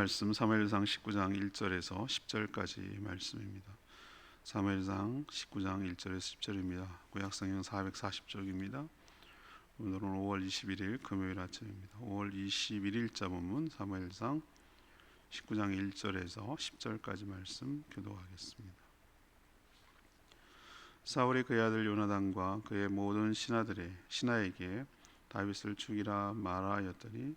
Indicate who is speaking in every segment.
Speaker 1: 말씀 사무엘상 19장 1절에서 10절까지 말씀입니다. 사무엘상 19장 1절에서 10절입니다. 구약 성경 440쪽입니다. 오늘은 5월 21일 금요일 아침입니다. 5월 21일자 본문 사무엘상 19장 1절에서 10절까지 말씀 교도하겠습니다. 사울이 그의 아들 요나단과 그의 모든 신하들의 신하에게 다윗을 죽이라 말하였더니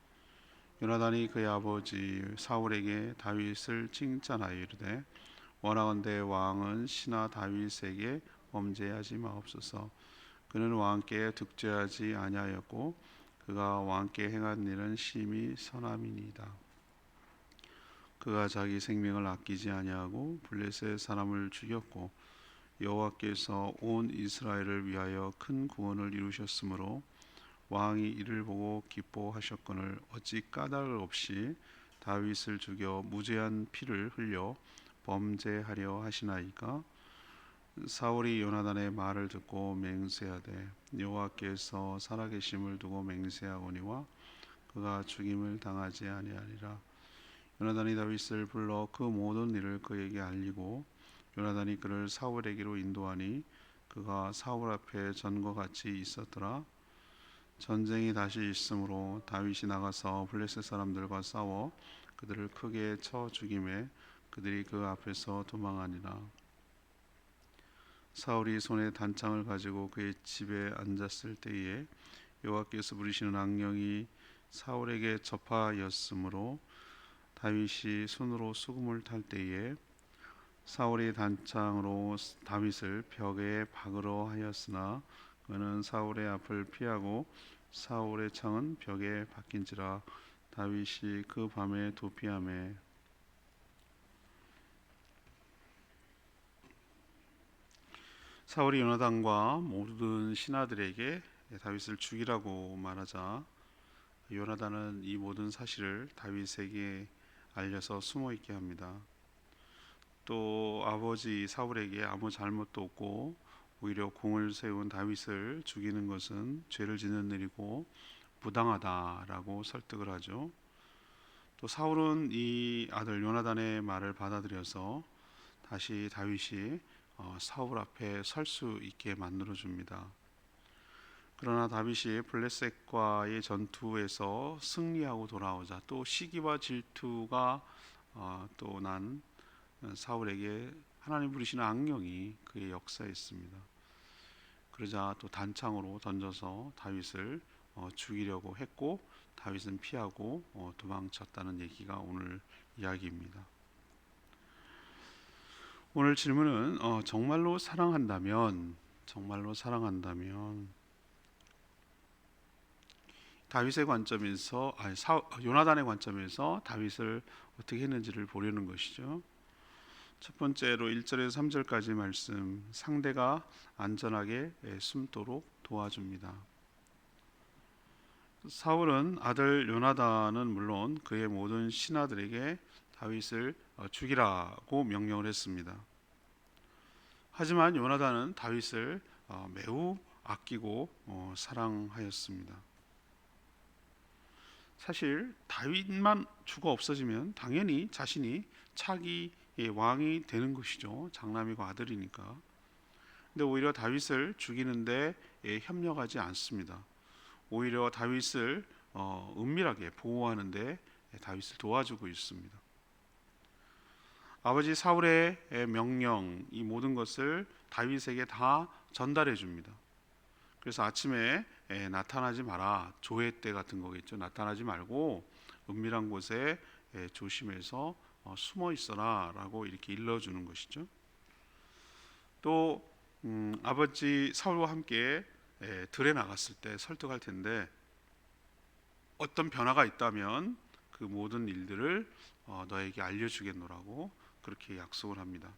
Speaker 1: 요나단이 그의 아버지 사울에게 다윗을 칭찬하여 이르되 원하건대 왕은 신하 다윗에게 범죄하지 마옵소서. 그는 왕께 득죄하지 아니하였고 그가 왕께 행한 일은 심히 선함이니이다. 그가 자기 생명을 아끼지 아니하고 블레셋 사람을 죽였고 여호와께서 온 이스라엘을 위하여 큰 구원을 이루셨으므로 왕이 이를 보고 기뻐하셨거늘 어찌 까닭 없이 다윗을 죽여 무죄한 피를 흘려 범죄하려 하시나이까? 사울이 요나단의 말을 듣고 맹세하되 여호와께서 살아계심을 두고 맹세하거니와 그가 죽임을 당하지 아니하리라. 요나단이 다윗을 불러 그 모든 일을 그에게 알리고 요나단이 그를 사울에게로 인도하니 그가 사울 앞에 전과 같이 있었더라 전쟁이 다시 있으므로 다윗이 나가서 블레셋 사람들과 싸워 그들을 크게 쳐 죽임에 그들이 그 앞에서 도망하니라. 사울이 손에 단창을 가지고 그의 집에 앉았을 때에 여호와께서 부리시는 악령이 사울에게 접하였으므로 다윗이 손으로 수금을 탈 때에 사울이 단창으로 다윗을 벽에 박으러 하였으나 그는 사울의 앞을 피하고 사울의 창은 벽에 박힌지라 다윗이 그 밤에 도피함에 사울이 요나단과 모든 신하들에게 다윗을 죽이라고 말하자 요나단은 이 모든 사실을 다윗에게 알려서 숨어 있게 합니다. 또 아버지 사울에게 아무 잘못도 없고 오히려 공을 세운 다윗을 죽이는 것은 죄를 짓는 일이고 부당하다라고 설득을 하죠. 또 사울은 이 아들 요나단의 말을 받아들여서 다시 다윗이 어, 사울 앞에 설 수 있게 만들어 줍니다. 그러나 다윗이 블레셋과의 전투에서 승리하고 돌아오자 또 시기와 질투가 어, 또난 사울에게 하나님 부르시는 악령이 그의 역사에 있습니다. 그러자 또 단창으로 던져서 다윗을 어, 죽이려고 했고 다윗은 피하고 어, 도망쳤다는 얘기가 오늘 이야기입니다. 오늘 질문은 어, 정말로 사랑한다면 정말로 사랑한다면 다윗의 관점에서 아니, 사, 요나단의 관점에서 다윗을 어떻게 했는지를 보려는 것이죠. 첫 번째로 1절에서 3절까지 말씀 상대가 안전하게 숨도록 도와줍니다. 사울은 아들 요나단은 물론 그의 모든 신하들에게 다윗을 어, 죽이라고 명령을 했습니다. 하지만 요나단은 다윗을 어, 매우 아끼고 어, 사랑하였습니다. 사실 다윗만 죽어 없어지면 당연히 자신이 차기 왕이 되는 것이죠. 장남이고 아들이니까. 근데 오히려 다윗을 죽이는데 협력하지 않습니다. 오히려 다윗을 어, 은밀하게 보호하는데 다윗을 도와주고 있습니다. 아버지 사울의 명령 이 모든 것을 다윗에게 다 전달해 줍니다. 그래서 아침에 나타나지 마라 조회 때 같은 거겠죠. 나타나지 말고 은밀한 곳에 조심해서 어, 숨어 있어라라고 이렇게 일러주는 것이죠. 또 음, 아버지 사울과 함께 들에 나갔을 때 설득할 텐데 어떤 변화가 있다면 그그 모든 일들을 어, 너에게 알려주겠노라고 그렇게 약속을 합니다.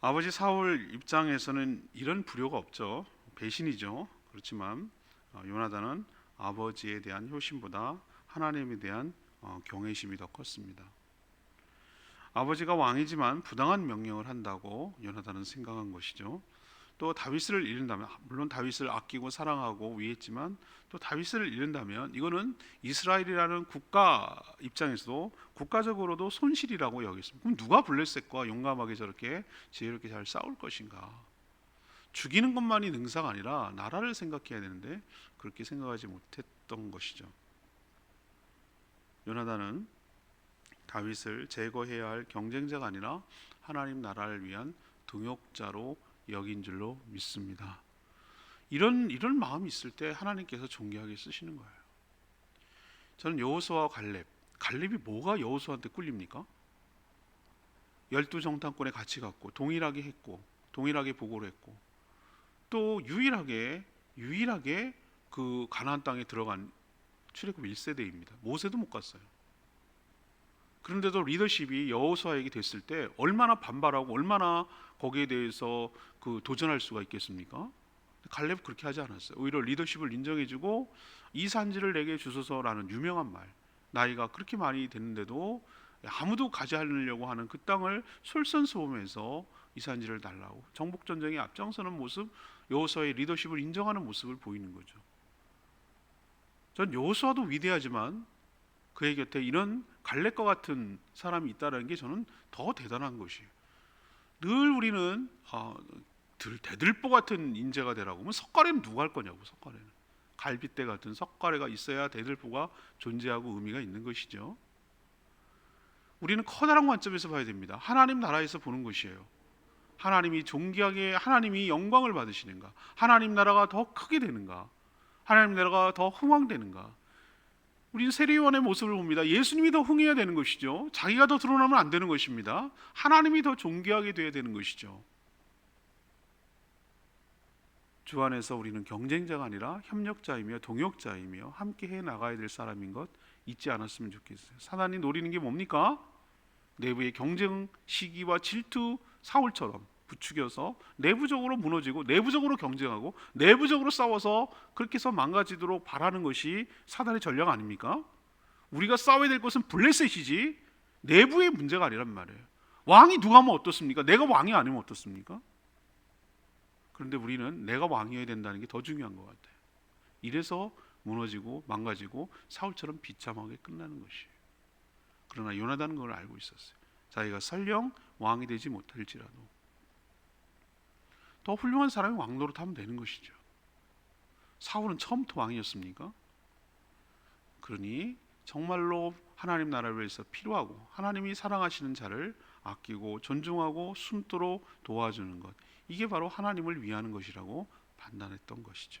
Speaker 1: 아버지 사울 입장에서는 이런 불효가 없죠. 배신이죠. 그렇지만 어, 요나단은 아버지에 대한 효심보다 하나님에 대한 어, 경외심이 더 컸습니다. 아버지가 왕이지만 부당한 명령을 한다고 요나단은 생각한 것이죠. 또 다윗을 잃는다면 물론 다윗을 아끼고 사랑하고 위했지만 또 다윗을 잃는다면 이거는 이스라엘이라는 국가 입장에서도 국가적으로도 손실이라고 여겼습니다. 그럼 누가 블레셋과 용감하게 저렇게 지혜롭게 잘 싸울 것인가? 죽이는 것만이 능사가 아니라 나라를 생각해야 되는데 그렇게 생각하지 못했던 것이죠. 요나단은 다윗을 제거해야 할 경쟁자가 아니라 하나님 나라를 위한 동역자로 여긴 줄로 믿습니다. 이런 이런 마음이 있을 때 하나님께서 존귀하게 쓰시는 거예요. 저는 여호수아와 갈렙, 갈렙이 뭐가 여호수아한테 꿀립니까? 열두 정탐권에 같이 갔고 동일하게 했고 동일하게 보고를 했고 또 유일하게 유일하게 그 가나안 땅에 들어간 출애굽 1세대입니다. 모세도 못 갔어요. 그런데도 리더십이 여호수아에게 됐을 때 얼마나 반발하고 얼마나 거기에 대해서 그 도전할 수가 있겠습니까? 갈렙 그렇게 하지 않았어요. 오히려 리더십을 인정해주고 이 산지를 내게 주소서라는 유명한 말. 나이가 그렇게 많이 됐는데도 아무도 가지 않으려고 하는 그 땅을 솔선수범해서 이 산지를 달라고 정복 전쟁에 앞장서는 모습, 여호수아의 리더십을 인정하는 모습을 보이는 거죠. 전 여호수아도 위대하지만 그의 곁에 이런 갈렙과 같은 사람이 있다는 게 저는 더 대단한 것이에요. 늘 우리는 아, 들, 대들보 같은 인재가 되라고 하면 석가래는 누가 할 거냐고 석가래는 갈빗대 같은 석가래가 있어야 대들보가 존재하고 의미가 있는 것이죠. 우리는 커다란 관점에서 봐야 됩니다. 하나님 나라에서 보는 것이에요. 하나님이 존귀하게 하나님이 영광을 받으시는가? 하나님 나라가 더 크게 되는가? 하나님 나라가 더 흥왕되는가? 우리는 세례요한의 모습을 봅니다. 예수님이 더 흥해야 되는 것이죠. 자기가 더 드러나면 안 되는 것입니다. 하나님이 더 존귀하게 돼야 되는 것이죠. 주 안에서 우리는 경쟁자가 아니라 협력자이며 동역자이며 함께 해 나가야 될 사람인 것 잊지 않았으면 좋겠어요. 사단이 노리는 게 뭡니까? 내부의 경쟁 시기와 질투 사울처럼 부추겨서 내부적으로 무너지고 내부적으로 경쟁하고 내부적으로 싸워서 그렇게 해서 망가지도록 바라는 것이 사단의 전략 아닙니까? 우리가 싸워야 될 것은 블레셋이지 내부의 문제가 아니란 말이에요. 왕이 누가 하면 어떻습니까? 내가 왕이 아니면 어떻습니까? 그런데 우리는 내가 왕이어야 된다는 게 더 중요한 것 같아요. 이래서 무너지고 망가지고 사울처럼 비참하게 끝나는 것이에요. 그러나 요나단은 그걸 알고 있었어요. 자기가 설령 왕이 되지 못할지라도 더 훌륭한 사람이 왕 노릇 하면 되는 것이죠. 사울은 처음부터 왕이었습니까? 그러니 정말로 하나님 나라를 위해서 필요하고 하나님이 사랑하시는 자를 아끼고 존중하고 숨도록 도와주는 것 이게 바로 하나님을 위하는 것이라고 판단했던 것이죠.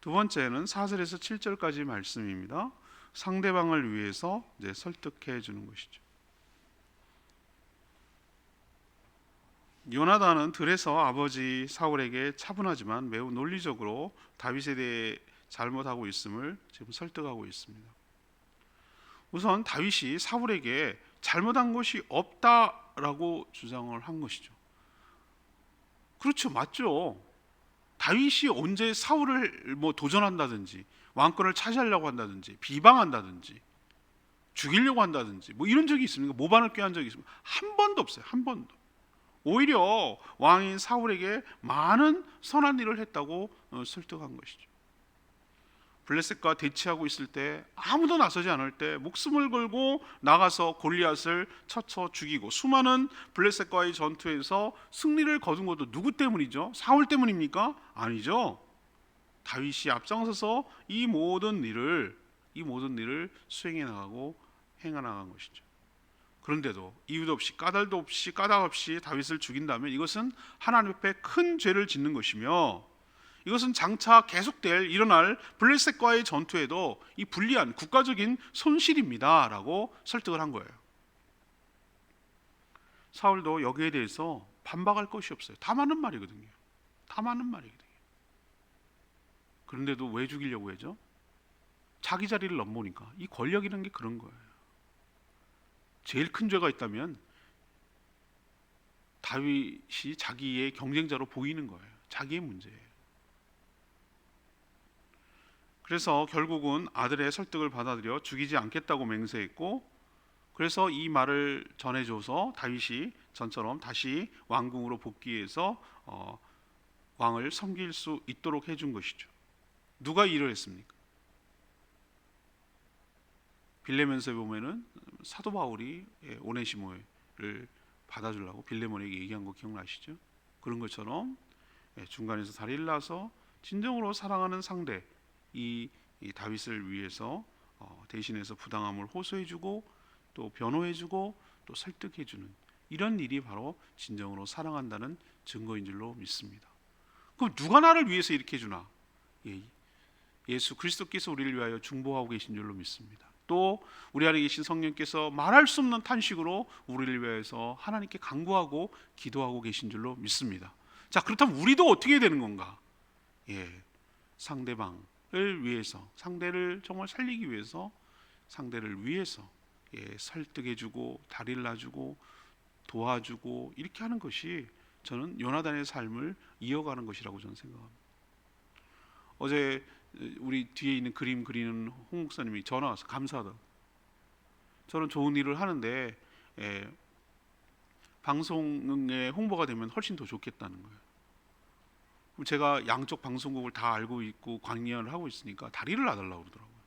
Speaker 1: 두 번째는 4절에서 7절까지 말씀입니다. 상대방을 위해서 이제 설득해 주는 것이죠. 요나단은 들에서 아버지 사울에게 차분하지만 매우 논리적으로 다윗에 대해 잘못하고 있음을 지금 설득하고 있습니다. 우선 다윗이 사울에게 잘못한 것이 없다라고 주장을 한 것이죠. 그렇죠, 맞죠. 다윗이 언제 사울을 뭐 도전한다든지 왕권을 차지하려고 한다든지 비방한다든지 죽이려고 한다든지 뭐 이런 적이 있습니까? 모반을 꾀한 적이 있습니까? 한 번도 없어요. 한 번도. 오히려 왕인 사울에게 많은 선한 일을 했다고 어, 설득한 것이죠. 블레셋과 대치하고 있을 때 아무도 나서지 않을 때 목숨을 걸고 나가서 골리앗을 쳐쳐 죽이고 수많은 블레셋과의 전투에서 승리를 거둔 것도 누구 때문이죠? 사울 때문입니까? 아니죠. 다윗이 앞장서서 이 모든 일을 이 모든 일을 수행해 나가고 행해 나간 것이죠. 그런데도 이유도 없이 까닭도 없이 까닭 없이 다윗을 죽인다면 이것은 하나님 앞에 큰 죄를 짓는 것이며 이것은 장차 계속될 일어날 블레셋과의 전투에도 이 불리한 국가적인 손실입니다라고 설득을 한 거예요. 사울도 여기에 대해서 반박할 것이 없어요. 다 맞는 말이거든요. 다 맞는 말이거든요. 그런데도 왜 죽이려고 했죠? 자기 자리를 넘보니까 이 권력이라는 게 그런 거예요. 제일 큰 죄가 있다면 다윗이 자기의 경쟁자로 보이는 거예요. 자기의 문제예요. 그래서 결국은 아들의 설득을 받아들여 죽이지 않겠다고 맹세했고 그래서 이 말을 전해줘서 다윗이 전처럼 다시 왕궁으로 복귀해서 어, 왕을 섬길 수 있도록 해준 것이죠. 누가 일을 했습니까? 빌레면서에 보면은 사도 바울이 예, 오네시모를 받아주려고 빌레몬에게 얘기한 거 기억나시죠? 그런 것처럼 예, 중간에서 다리를 놔서 진정으로 사랑하는 상대 이, 이 다윗을 위해서 어, 대신해서 부당함을 호소해주고 또 변호해주고 또 설득해주는 이런 일이 바로 진정으로 사랑한다는 증거인 줄로 믿습니다. 그럼 누가 나를 위해서 이렇게 해주나? 예, 예수 그리스도께서 우리를 위하여 중보하고 계신 줄로 믿습니다. 또 우리 안에 계신 성령께서 말할 수 없는 탄식으로 우리를 위해서 하나님께 간구하고 기도하고 계신 줄로 믿습니다. 자 그렇다면 우리도 어떻게 되는 건가? 예, 상대방을 위해서 상대를 정말 살리기 위해서 상대를 위해서 예, 설득해 주고 다리를 놔주고 도와주고 이렇게 하는 것이 저는 요나단의 삶을 이어가는 것이라고 저는 생각합니다. 어제 우리 뒤에 있는 그림 그리는 홍 목사님이 전화 와서 감사하다. 저는 좋은 일을 하는데 예, 방송에 홍보가 되면 훨씬 더 좋겠다는 거예요. 그럼 제가 양쪽 방송국을 다 알고 있고 관여를 하고 있으니까 다리를 놔달라고 그러더라고요.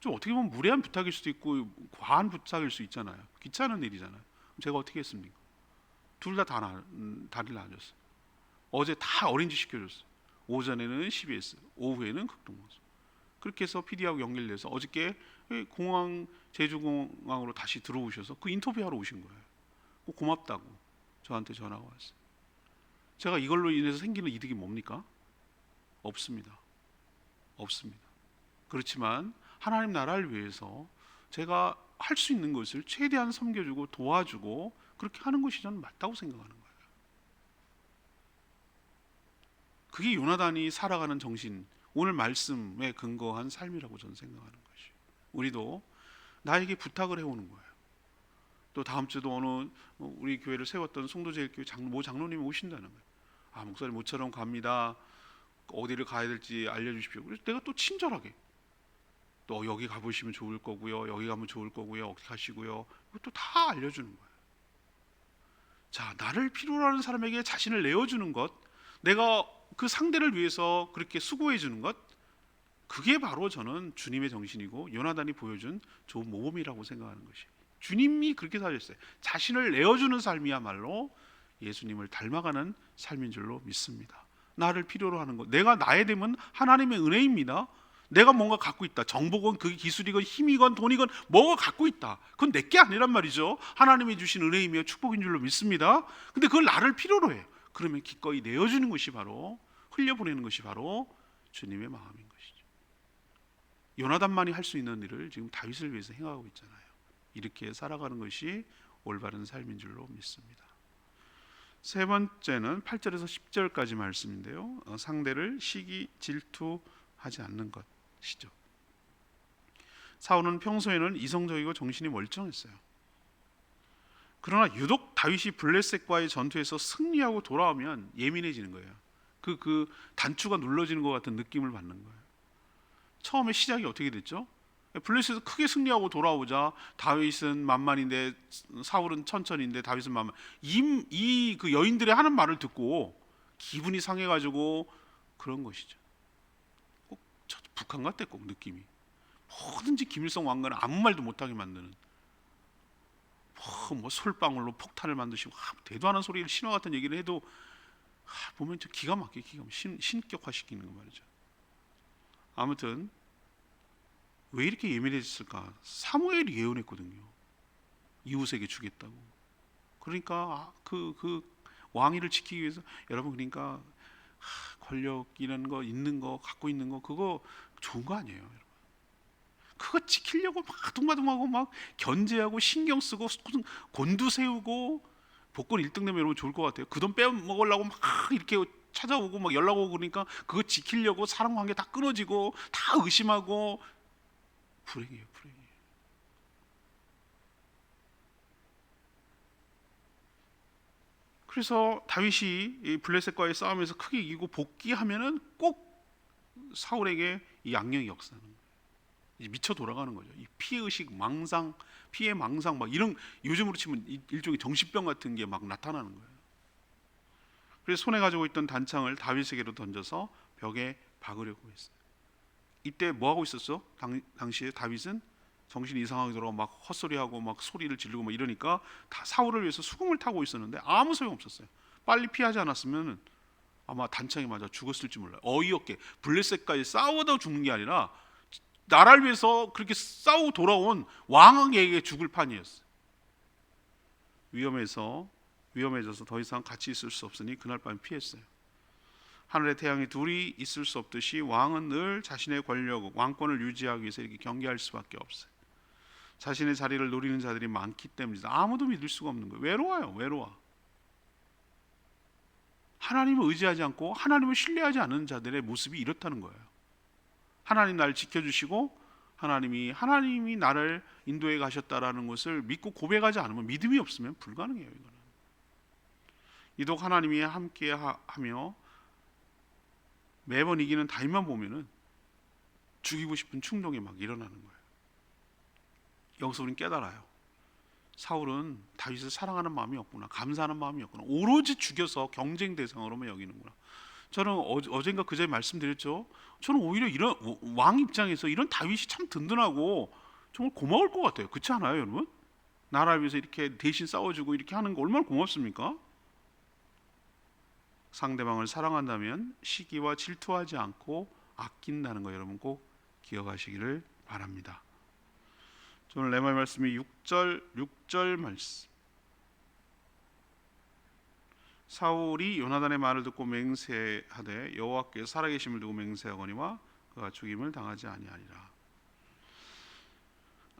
Speaker 1: 좀 어떻게 보면 무례한 부탁일 수도 있고 과한 부탁일 수 있잖아요. 귀찮은 일이잖아요. 제가 어떻게 했습니까? 둘 다 다 다리를 놔줬어요. 어제 다 어린지 시켜줬어요. 오전에는 CBS, 오후에는 극동방송. 그렇게 해서 PD하고 연결돼서 어저께 공항 제주공항으로 다시 들어오셔서 그 인터뷰하러 오신 거예요. 고맙다고 저한테 전화가 왔어요. 제가 이걸로 인해서 생기는 이득이 뭡니까? 없습니다. 없습니다. 그렇지만 하나님 나라를 위해서 제가 할 수 있는 것을 최대한 섬겨주고 도와주고 그렇게 하는 것이 저는 맞다고 생각하는 거예요. 그게 요나단이 살아가는 정신, 오늘 말씀에 근거한 삶이라고 저는 생각하는 것이. 우리도 나에게 부탁을 해오는 거예요. 또 다음 주도 어느 우리 교회를 세웠던 송도제일교회 장, 모 장로님이 오신다는 거예요. 아 목사님 모처럼 갑니다. 어디를 가야 될지 알려주십시오. 그래서 내가 또 친절하게 또 여기 가보시면 좋을 거고요. 여기 가면 좋을 거고요. 어떻게 하시고요. 이것도 다 알려주는 거예요. 자 나를 필요로 하는 사람에게 자신을 내어주는 것, 내가 그 상대를 위해서 그렇게 수고해 주는 것, 그게 바로 저는 주님의 정신이고 요나단이 보여준 좋은 모범이라고 생각하는 것이. 주님이 그렇게 사셨어요. 자신을 내어주는 삶이야말로 예수님을 닮아가는 삶인 줄로 믿습니다. 나를 필요로 하는 것, 내가 나에 되면 하나님의 은혜입니다. 내가 뭔가 갖고 있다. 정보건 그게 기술이건 힘이건 돈이건 뭐가 갖고 있다. 그건 내게 아니란 말이죠. 하나님이 주신 은혜이며 축복인 줄로 믿습니다. 근데 그걸 나를 필요로 해요. 그러면 기꺼이 내어주는 것이 바로 흘려보내는 것이 바로 주님의 마음인 것이죠. 요나단만이 할 수 있는 일을 지금 다윗을 위해서 행하고 있잖아요. 이렇게 살아가는 것이 올바른 삶인 줄로 믿습니다. 세 번째는 8절에서 10절까지 말씀인데요. 어, 상대를 시기 질투하지 않는 것이죠. 사울은 평소에는 이성적이고 정신이 멀쩡했어요. 그러나 유독 다윗이 블레셋과의 전투에서 승리하고 돌아오면 예민해지는 거예요. 그, 그 단추가 눌러지는 것 같은 느낌을 받는 거예요. 처음에 시작이 어떻게 됐죠? 블레셋에서 크게 승리하고 돌아오자 다윗은 만만인데 사울은 천천인데 다윗은 만만. 이그 여인들의 하는 말을 듣고 기분이 상해가지고 그런 것이죠. 꼭 북한 같대 꼭 느낌이. 뭐든지 김일성 왕가는 아무 말도 못하게 만드는. 뭐, 뭐 솔방울로 폭탄을 만드시고 아, 대도 않은 소리를 신화 같은 얘기를 해도 아, 보면 저 기가 막히게 기가 막히게 신, 신격화 시키는 거 말이죠. 아무튼 왜 이렇게 예민해졌을까? 사무엘이 예언했거든요. 이웃에게 주겠다고. 그러니까 그그 그 왕위를 지키기 위해서 여러분 그러니까 권력이라는 거 있는 거 갖고 있는 거 그거 좋은 거 아니에요, 여러분. 그거 지키려고 막 둥마둥하고 막 견제하고 신경 쓰고 곤두 세우고 복권 1등 되면 여러분 좋을 것 같아요. 그 돈 빼먹으려고 막 이렇게 찾아오고 막 연락 오고 그러니까 그거 지키려고 사람 관계 다 끊어지고 다 의심하고 불행이에요, 불행. 그래서 다윗이 이 블레셋과의 싸움에서 크게 이기고 복귀하면은 꼭 사울에게 이 거예요. 이제 미쳐 돌아가는 거죠. 이 피의식, 망상, 피해 망상 막 이런 요즘으로 치면 이- 일종의 정신병 같은 게 막 나타나는 거예요. 그래서 손에 가지고 있던 단창을 다윗에게로 던져서 벽에 박으려고 했어요. 이때 뭐 하고 있었어? 당, 당시에 다윗은 정신이 이상하게 돌아가 막 헛소리하고 막 소리를 지르고 막 이러니까 다 사울을 위해서 수금을 타고 있었는데 아무 소용 없었어요. 빨리 피하지 않았으면 아마 단창에 맞아 죽었을지 몰라요. 어이없게 블레셋까지 싸우다 죽는 게 아니라 나라를 위해서 그렇게 싸우고 돌아온 왕에게 죽을 판이었어요. 위험해서 위험해져서 더 이상 같이 있을 수 없으니 그날 밤 피했어요. 하늘의 태양이 둘이 있을 수 없듯이 왕은 늘 자신의 권력, 왕권을 유지하기 위해서 이렇게 경계할 수밖에 없어요. 자신의 자리를 노리는 자들이 많기 때문이죠. 아무도 믿을 수가 없는 거예요. 외로워요, 외로워. 하나님을 의지하지 않고 하나님을 신뢰하지 않는 자들의 모습이 이렇다는 거예요. 하나님 나를 지켜주시고 하나님이 하나님이 나를 인도해 가셨다라는 것을 믿고 고백하지 않으면 믿음이 없으면 불가능해요. 이거는 이독 하나님이 함께 하- 하며 매번 이기는 다윗만 보면은 죽이고 싶은 충동이 막 일어나는 거예요. 여기서 우리는 깨달아요. 사울은 다윗을 사랑하는 마음이 없구나, 감사하는 마음이 없구나, 오로지 죽여서 경쟁 대상으로만 여기는구나. 저는 어, 어젠가 그전에 말씀드렸죠. 저는 오히려 이런 왕 입장에서 이런 다윗이 참 든든하고 정말 고마울 것 같아요. 그렇지 않아요, 여러분? 나라 위해서 이렇게 대신 싸워주고 이렇게 하는 거 얼마나 고맙습니까? 상대방을 사랑한다면 시기와 질투하지 않고 아낀다는 거 여러분 꼭 기억하시기를 바랍니다. 오늘 레마의 말씀이 6절 6절 말씀. 사울이 요나단의 말을 듣고 맹세하되 여호와께 살아계심을 두고 맹세하거니와 그가 죽임을 당하지 아니하리라.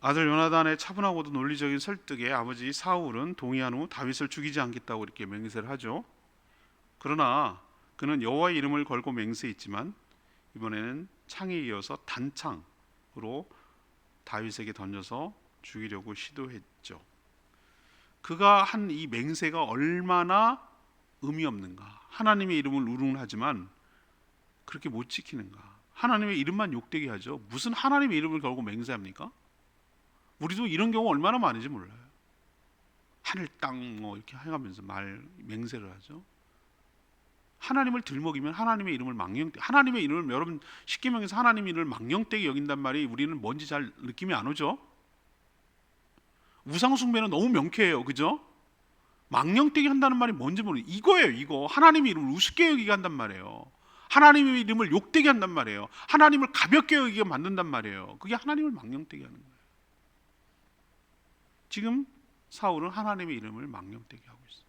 Speaker 1: 아들 요나단의 차분하고도 논리적인 설득에 아버지 사울은 동의한 후 다윗을 죽이지 않겠다고 이렇게 맹세를 하죠. 그러나 그는 여호와의 이름을 걸고 맹세했지만 이번에는 창에 이어서 단창으로 다윗에게 던져서 죽이려고 시도했죠. 그가 한 이 맹세가 얼마나 의미 없는가? 하나님의 이름을 우롱하지만 그렇게 못 지키는가? 하나님의 이름만 욕되게 하죠. 무슨 하나님의 이름을 걸고 맹세합니까? 우리도 이런 경우 얼마나 많은지 몰라요. 하늘 땅 뭐 이렇게 해가면서 말 맹세를 하죠. 하나님을 들먹이면 하나님의 이름을 망령 하나님의 이름을 여러분 십계명에서 하나님 이름을 망령되게 여긴단 말이 우리는 뭔지 잘 느낌이 안 오죠. 우상 숭배는 너무 명쾌해요, 그죠? 망령되게 한다는 말이 뭔지 모르. 이거예요, 이거 하나님의 이름을 우습게 여기게 한단 말이에요. 하나님의 이름을 욕되게 한단 말이에요. 하나님을 가볍게 여기게 만든단 말이에요. 그게 하나님을 망령되게 하는 거예요. 지금 사울은 하나님의 이름을 망령되게 하고 있어요.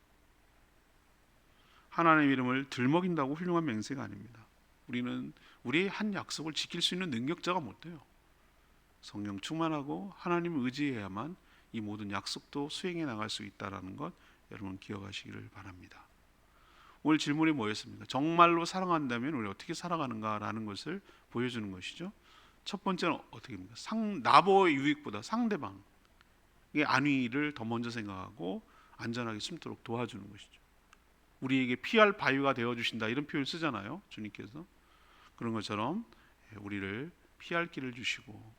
Speaker 1: 하나님의 이름을 들먹인다고 훌륭한 맹세가 아닙니다. 우리는 우리의 한 약속을 지킬 수 있는 능력자가 못 돼요. 성령 충만하고 하나님을 의지해야만 이 모든 약속도 수행해 나갈 수 있다라는 것 여러분 기억하시기를 바랍니다. 오늘 질문이 뭐였습니까? 정말로 사랑한다면 우리 어떻게 살아가는가라는 것을 보여주는 것이죠. 첫 번째는 어떻게입니까? 상 나보의 유익보다 상대방의 안위를 더 먼저 생각하고 안전하게 숨도록 도와주는 것이죠. 우리에게 피할 바위가 되어 주신다 이런 표현 쓰잖아요. 주님께서 그런 것처럼 우리를 피할 길을 주시고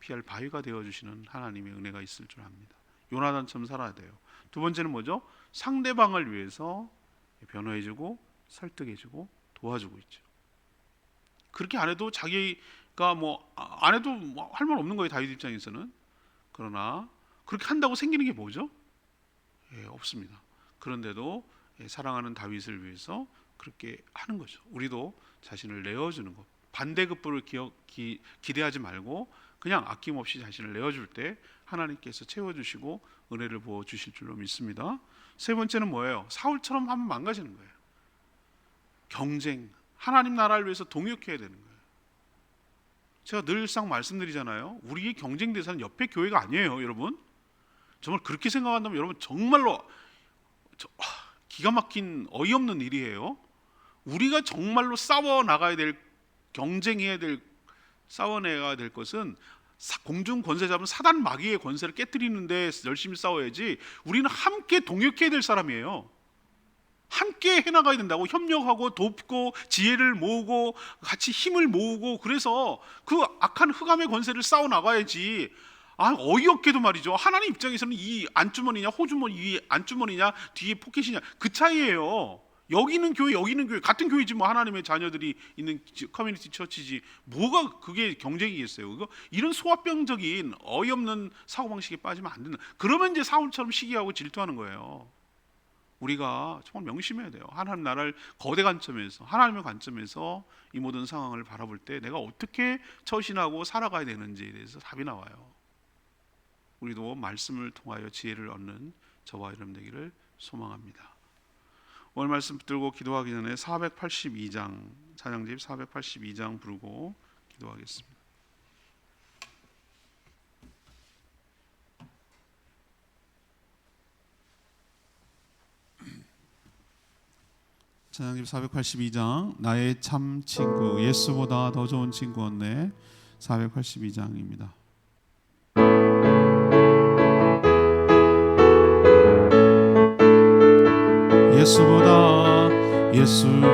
Speaker 1: 피할 바위가 되어 주시는 하나님의 은혜가 있을 줄 압니다. 요나단처럼 살아야 돼요. 두 번째는 뭐죠? 상대방을 위해서 변호해주고 설득해주고 도와주고 있죠. 그렇게 안 해도 자기가 뭐 안 해도 할말 없는 거예요 다윗 입장에서는. 그러나 그렇게 한다고 생기는 게 뭐죠? 예, 없습니다. 그런데도 예, 사랑하는 다윗을 위해서 그렇게 하는 거죠. 우리도 자신을 내어주는 것. 반대급부를 기억, 기, 기대하지 말고 그냥 아낌없이 자신을 내어줄 때 하나님께서 채워주시고 은혜를 부어 주실 줄로 믿습니다. 세 번째는 뭐예요? 사울처럼 하면 망가지는 거예요. 경쟁, 하나님 나라를 위해서 동역해야 되는 거예요. 제가 늘상 말씀드리잖아요. 우리의 경쟁 대상은 옆에 교회가 아니에요, 여러분. 정말 그렇게 생각한다면 여러분 정말로 저, 아, 기가 막힌 어이없는 일이에요. 우리가 정말로 싸워 나가야 될 경쟁해야 될 싸워내야 될 것은 사- 공중 권세 잡은 사단 마귀의 권세를 깨뜨리는데 열심히 싸워야지 우리는 함께 동역해야 될 사람이에요. 함께 해나가야 된다고 협력하고 돕고 지혜를 모으고 같이 힘을 모으고 그래서 그 악한 흑암의 권세를 싸워 나가야지. 아 어이없게도 말이죠. 하나님 입장에서는 이 안주머니냐 호주머니 이 안주머니냐 뒤에 포켓이냐 그 차이예요. 여기는 교회 여기는 교회 같은 교회지 뭐 하나님의 자녀들이 있는 지- 커뮤니티 처치지 뭐가 그게 경쟁이겠어요. 그거 이런 소화병적인 어이없는 사고 방식에 빠지면 안 된다. 그러면 이제 사울처럼 시기하고 질투하는 거예요. 우리가 정말 명심해야 돼요. 하나님 나라를 거대 관점에서 하나님의 관점에서 이 모든 상황을 바라볼 때 내가 어떻게 처신하고 살아가야 되는지에 대해서 답이 나와요. 우리도 말씀을 통하여 지혜를 얻는 저와 여러분 되기를 소망합니다. 오늘 말씀 들고 기도하기 전에 482장 찬양집 482장 부르고 기도하겠습니다. 찬양집 482장 나의 참 친구 예수보다 더 좋은 친구 없네 482장입니다. 예수보다 예수보다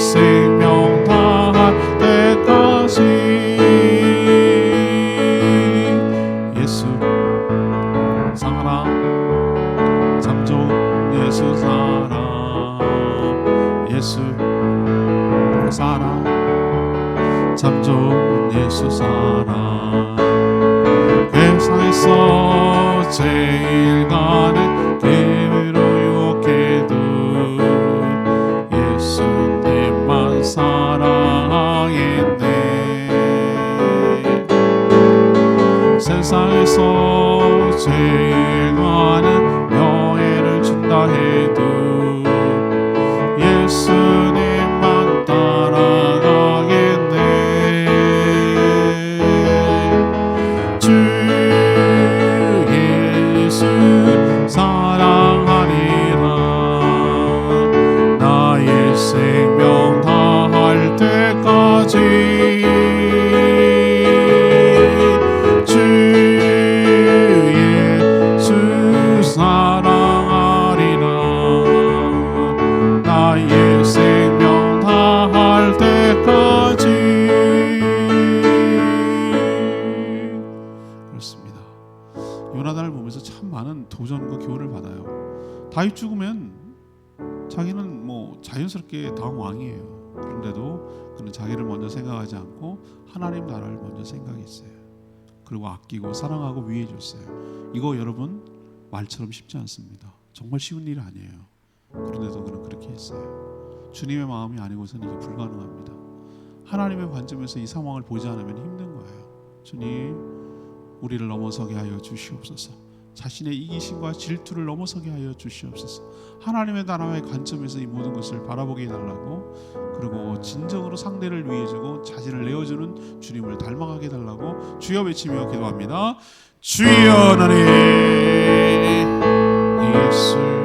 Speaker 1: 나 생각했어요. 그리고 아끼고 사랑하고 위해 줬어요. 이거 여러분 말처럼 쉽지 않습니다. 정말 쉬운 일 아니에요. 그런데도 그는 그렇게 했어요. 주님의 마음이 아니고서는 이게 불가능합니다. 하나님의 관점에서 이 상황을 보지 않으면 힘든 거예요. 주님, 우리를 넘어서게 하여 주시옵소서. 자신의 이기심과 질투를 넘어서게 하여 주시옵소서. 하나님의 나라의 관점에서 이 모든 것을 바라보게 해달라고 그리고 진정으로 상대를 위해주고 자신을 내어주는 주님을 닮아가게 해달라고 주여 외치며 기도합니다. 주여 나니 예수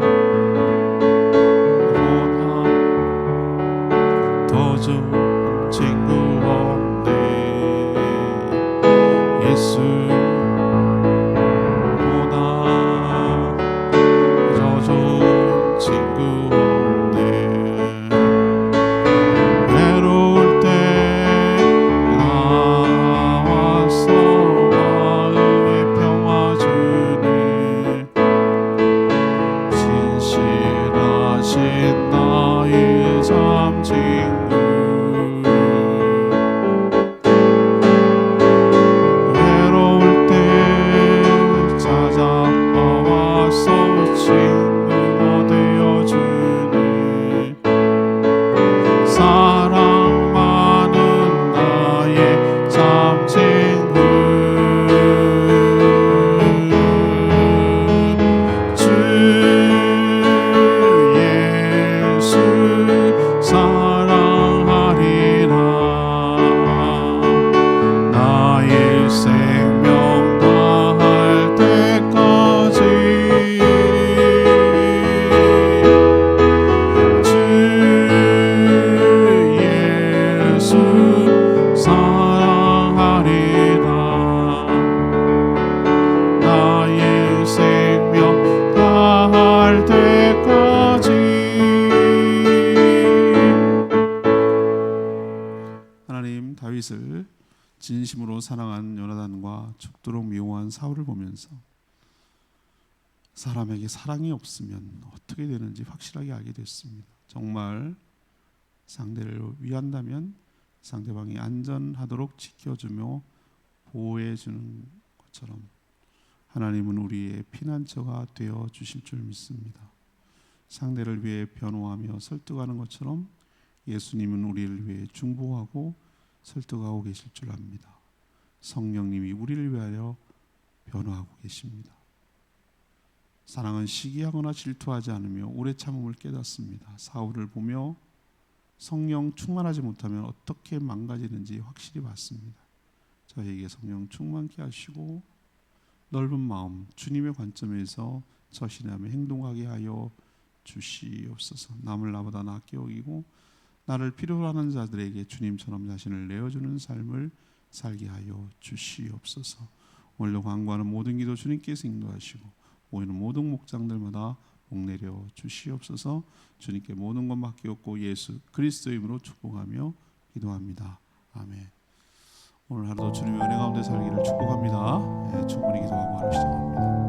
Speaker 1: 진심으로 사랑한 요나단과 죽도록 미워한 사울을 보면서 사람에게 사랑이 없으면 어떻게 되는지 확실하게 알게 됐습니다. 정말 상대를 위한다면 상대방이 안전하도록 지켜주며 보호해 주는 것처럼 하나님은 우리의 피난처가 되어 주실 줄 믿습니다. 상대를 위해 변호하며 설득하는 것처럼 예수님은 우리를 위해 중보하고 설득하고 계실 줄 압니다. 성령님이 우리를 위하여 변호하고 계십니다. 사랑은 시기하거나 질투하지 않으며 오래 참음을 깨닫습니다. 사울을 보며 성령 충만하지 못하면 어떻게 망가지는지 확실히 봤습니다. 저에게 성령 충만케 하시고 넓은 마음 주님의 관점에서 처신하며 행동하게 하여 주시옵소서. 남을 나보다 낫게 여기고 나를 필요로 하는 자들에게 주님처럼 자신을 내어주는 삶을 살게 하여 주시옵소서. 오늘도 광고하는 모든 기도 주님께서 인도하시고 모이는 모든 목장들마다 복 내려 주시옵소서. 주님께 모든 것 맡기옵고 예수 그리스도의 이름으로 축복하며 기도합니다. 아멘. 오늘 하루도 주님의 은혜 가운데 살기를 축복합니다. 예, 충분히 기도하고 하루 시작합니다.